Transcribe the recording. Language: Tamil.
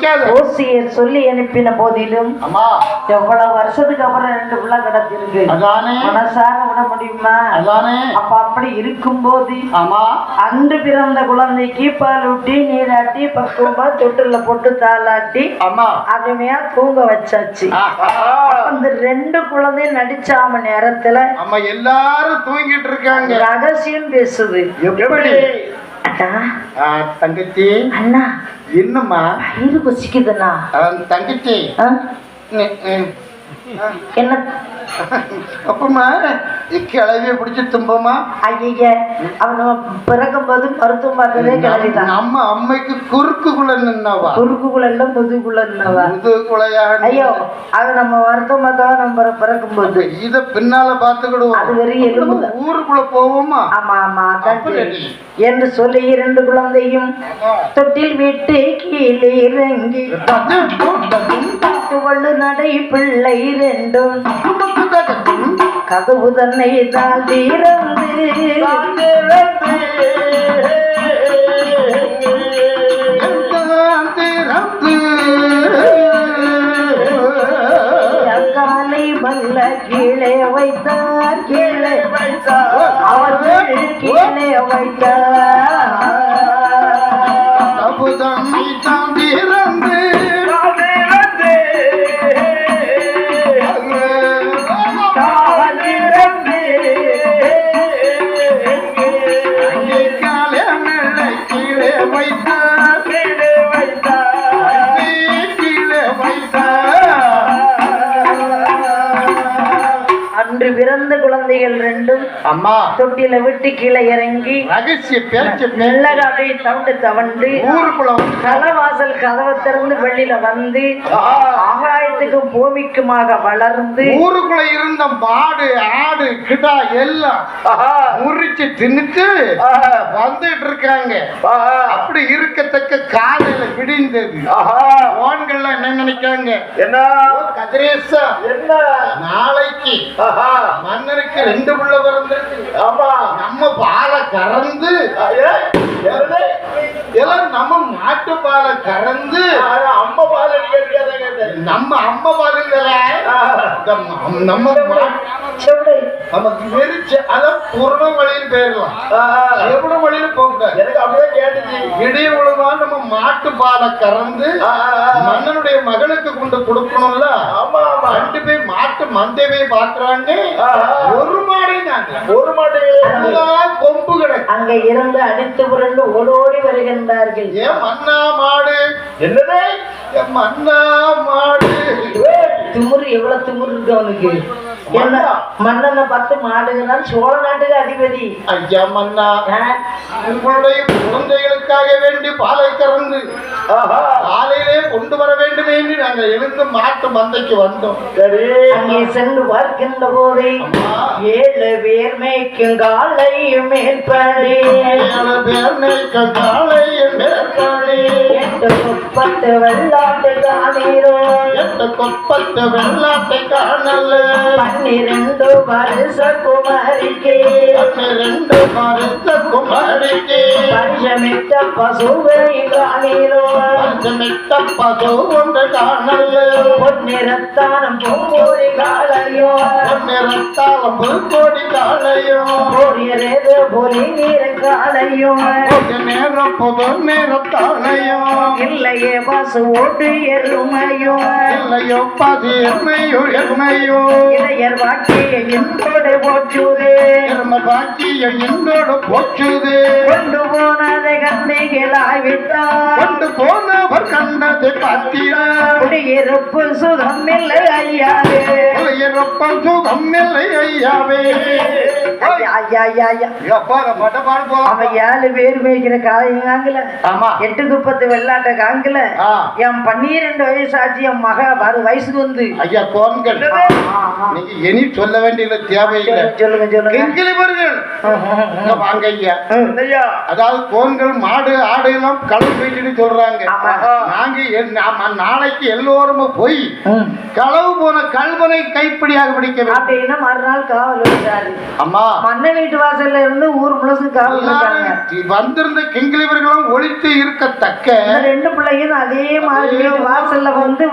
வைக்காத. ஓசியர் சொல்லி அனுப்பின போதிலும் அம்மா. எவ்வளவு வருஷத்துக்கு அப்புறம் ரெண்டு பிள்ளை கிடச்சிருக்கு அதானே. மனசார விட முடியுமா? அதானே. அப்ப அப்படி இருக்கும்போது ஆமா அன்று பிறந்த குழந்தைக்கு பாலூட்டி நீராட்டி பக்குவமா தொட்டில போட்டு தாளாட்டி அம்மா. அருமையா தூங்க வச்சாச்சு. அந்த ரெண்டு குழந்தையும் நடிச்சாம நேரத்துல அம்மா எல்லாரும் தூங்கிட்டு இருக்காங்க. ரகசியம் பேசுது. எப்படி? தங்கச்சி. அண்ணா. என்னம்மா? வயிறு பசிக்குதுண்ணா. ஆ, தங்கச்சி. என்ன? அப்பமா கிளவிய பிடிச்சி தும்பமா? ஐய அவன் பிறக்கும் போது மருத்துவம் பார்த்ததே கிளவிதான். நம்ம அம்மைக்கு குறுக்குக்குள்ள நின்னவா? குறுக்குக்குள்ள முதுகுள்ளவா முதுகுலையா ஐயோ அது நம்ம மருத்துவம் பார்த்தா நம்ம பிறக்கும் போது இத பின்னால பாத்துக்கிடுவோம் அது எலும்பு நம்ம ஊருக்குள்ள போவோமா? ஆமா ஆமா. என்று சொல்லி இரண்டு குழந்தையும் தொட்டில் விட்டு கீழே இறங்கி வள்ளு நடை பிள்ளை ரெண்டும். கதவு தன்னை தான் திறந்து காலை மல்ல கீழே வைத்தார். கீழே வைத்தார். அவர் கீழே வைத்தார். பிறந்த குழந்தைகள் ரெண்டும் அம்மா. தொட்டில விட்டு கீழே இறங்கி ரகசிய பேச்சு மெல்லக அப்படியே தவிட்டு தவண்டு வந்து கலவாசல் கதவை திறந்து வெளியில வந்து ஆகாயத்துக்கும் பூமிக்குமாக வளர்ந்து ஊருக்குள்ள இருந்த மாடு ஆடு கிடா எல்லாம் முறிச்சு தின்னுட்டு வந்துட்டு இருக்காங்க. அப்படி இருக்கத்தக்க காலையில விடிந்தது. ஓன்கள்லாம் என்ன நினைக்காங்க என்ன? கதிரேசா. என்ன? நாளைக்கு ஆஹா, மன்னருக்கு ரெண்டு புள்ள பிறந்திருக்கு. ஆமா. நம்ம பாலை கறந்து? எல்லாம் நம்ம மாட்டு பாலை கறந்து அம்மா பால். நம்ம அம்மா பாலுங்கள. நம்ம நமக்கு வெறிச்சு அதான் பூர்ண வழியில் போயிடலாம் ஆஹா, எவ்வளவு வழியில இடைய உழுவா நம்ம மாட்டு பாலை கறந்து மன்னனுடைய மகனுக்கு கொண்டு கொடுக்கணும்ல? ரெண்டு பேர் மாட்டு மந்தையை பாக்குறாங்க. ஒரு மாடே நாங்க ஒரு எல்லாம் கொம்பு கிடக்கு. அங்க இருந்து அடித்து புரண்டு ஓடோடி வருகின்றார்கள். ஏன் மன்னா மாடு? என்னது? மன்னா மாடு? திமுரு எவ்வளவு திமுரு இருக்கு அவனுக்கு? மன்னனை பார்த்து மாடுகிறான். சோழ நாட்டுக்கு அதிபதி. ஐயா மன்னா? உங்களுடைய குழந்தைகளுக்காக வேண்டி பாலை கறந்து காலையிலே கொண்டு வர வேண்டும் என்று நாங்கள் எழுந்து மாட்டு மந்தைக்கு வந்தோம். சரி. அங்கே சென்று பார்க்கின்ற போதே ஏழு பேர் மேய்க்கும் காலையும் மேற்படி ஏழு பேர் மேய்க்கும் காளையின் மேற்காணி, எட்டு முப்பத்து வெள்ளாட்டு காணீரோ. எட்டு கொப்பத்து வெள்ளாட்டை காணல. பன்னிரண்டு வருஷ குமாரிக்கு. பன்னிரண்டு மருத்த குமாரிக்கு. பஞ்சமிட்ட பசுவை காணீரோ. பஞ்சமிட்ட பசு ஒன்று காணல. பொன்னிறத்தானம் பூங்கோடி காலையோ நிறத்தாலும் புல்கோடி காளையும் பொரியரேது பொலி நீர காலையோ நேரம் புது நிறத்தாளையும் இல்லையே பசு ஓட்டு எருமையோ. இல்லையோ பதி எம்மையோ எம்மையோ இளையர் வாக்கிய என்னோடு போச்சுதே எரும பாக்கிய என்னோடு போச்சுது கொண்டு போனதை கண்ணிகளாய்விட்டார் கொண்டு போனவர் கண்டதை பார்த்தியா குடியிருப்பு சுகம் இல்லை ஐயாவே. இறப்பம் சுகம் இல்லை ஐயாவே. அவன் ஏழு பேர் மேய்க்கிற காலையும் காங்கல. ஆமா. எட்டு குப்பத்து வெள்ளாட்ட காங்கல. என் பன்னிரெண்டு வயசு ஆச்சு என் மக வரு வயசுக்கு வந்து. ஐயா கோன்கள். ஆ, ஆ, ஆ. நீங்க இனி சொல்ல வேண்டியது தேவையில்லை. சொல்லுங்க சொல்லுங்க. வாங்க ஐயா. அதாவது கோன்கள் மாடு ஆடு எல்லாம் களவு போயிட்டுன்னு சொல்றாங்க. நாங்க நாளைக்கு எல்லோரும் போய். களவு போன கல்வனை கைப்பிடியாக பிடிக்க அப்படின்னா மறுநாள் காவல் அம்மா. மன்ன வீட்டு வாசல்ல இருந்து ஊர் முழுசும் காவல் வந்திருந்த கிங்கிலிவர்களும் ஒழித்து இருக்கத்தக்க ரெண்டு பிள்ளைங்க அதே மாதிரி வாசல்ல வந்து